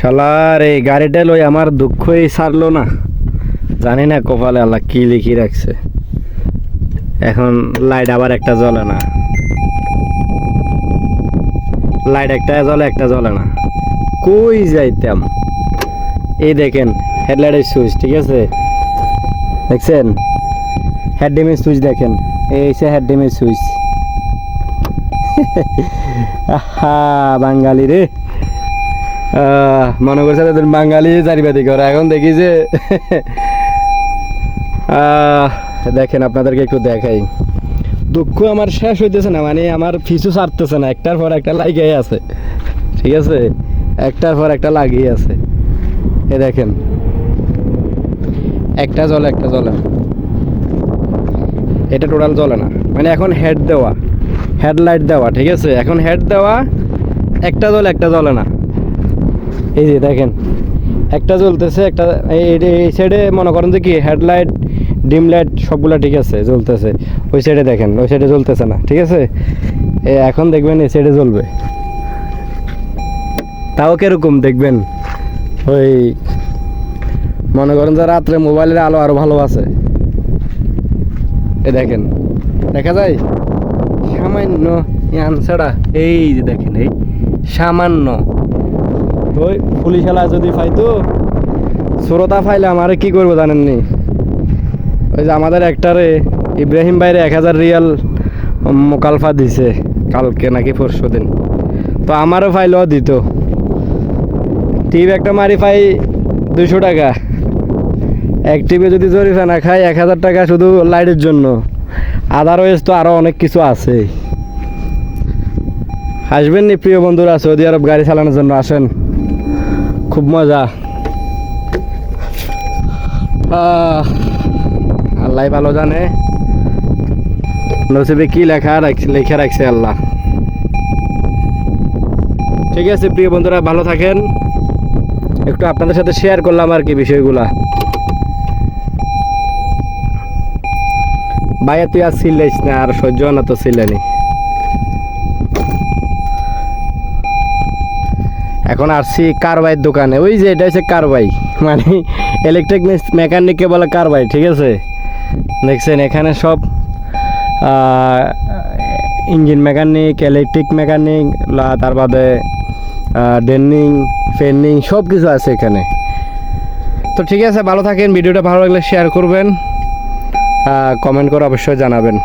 শালার এই গাড়িটা লই আমার দুঃখই ছাড়লো না। জানি না কপালে আল্লাহ কি লিখি রাখছে। এখন লাইট আবার একটা জ্বলে না। লাইট একটা জ্বলে একটা জ্বলে না। কই যাইতাম? এই দেখেন হেডলাইটের সুইচ ঠিক আছে? দেখছেন? হেড ডিমের সুইচ দেখেন। এই সে হেড ডিমের সুইচ আহা, বাঙালি রে। মনে করছে তাদের বাঙালি চারিবাদি করে, এখন দেখি যে দেখেন আপনাদেরকে একটু দেখাই। দুঃখ আমার শেষ হইতেছে না মানে আমার ফিসু ছাড়তেছে না, একটার পর একটা লাগিয়ে আছে, ঠিক আছে? একটার পর একটা লাগিয়ে আছে। এ দেখেন, একটা জলে একটা জলে। এটা টোটাল জ্বলে না মানে এখন হেড দেওয়া, হেডলাইট দেওয়া, ঠিক আছে? এখন হেড দেওয়া, একটা জল, একটা জ্বলে না। এই যে দেখেন, একটা জ্বলতেছে, একটা এই সাইডে মনে করেন যে কি হেডলাইট ডিম লাইট সবগুলা ঠিক আছে, জ্বলতেছে। ওই সাইডে দেখেন, ওই সাইডে জ্বলতেছে না, ঠিক আছে? এখন দেখবেন এই সাইডে জ্বলবে। তাও কীরকম দেখবেন? ওই মনে করেন যে রাত্রে মোবাইলের আলো আরও ভালো আছে। এ দেখেন, দেখা যায়? সামান্য আনসারা এই যে দেখেন, এই সামান্য ওই পুলিশ এলা যদি পাইতো শ্রোতা পাইলে আমারে কি করব জানেননি? ওই যে আমাদের একটারে ইব্রাহিম ভাইরে এক হাজার রিয়াল মোকালফা দিছে কালকে নাকি পরশু দিন। তো আমারও ফাইলও দিত। টিপ একটা মারি পাই দুশো টাকা। এক টিপে যদি জরিফা না খাই এক হাজার টাকা শুধু লাইটের জন্য। আদারওয়াইজ তো আরও অনেক কিছু আছে। আসবেন নি প্রিয় বন্ধুরা, সৌদি আরব গাড়ি চালানোর জন্য, আসেন। খুব মজা। আল্লাহ ভালো জানে। নসিবে কি লেখা রাখছে লেখা রাখছে আল্লাহ। ঠিক আছে, প্রিয় বন্ধুরা, ভালো থাকেন। একটু আপনাদের সাথে শেয়ার করলাম আর কি বিষয়গুলা। ভাইয়া, তুই আর সিলাইস না, আর সহ্য না তো সিলানি এখন আসছি কারবাইয়ের দোকানে। ওই যে এটা হচ্ছে কারবাই। মানে ইলেকট্রিক মেকানিককে বলে কারবাই, ঠিক আছে? দেখছেন, এখানে সব ইঞ্জিন মেকানিক ইলেকট্রিক মেকানিক তার বাদে ডেনিং ফেনিং সব কিছু আছে এখানে। তো ঠিক আছে, ভালো থাকেন, ভিডিওটা ভালো লাগলে শেয়ার করবেন কমেন্ট করে অবশ্যই জানাবেন।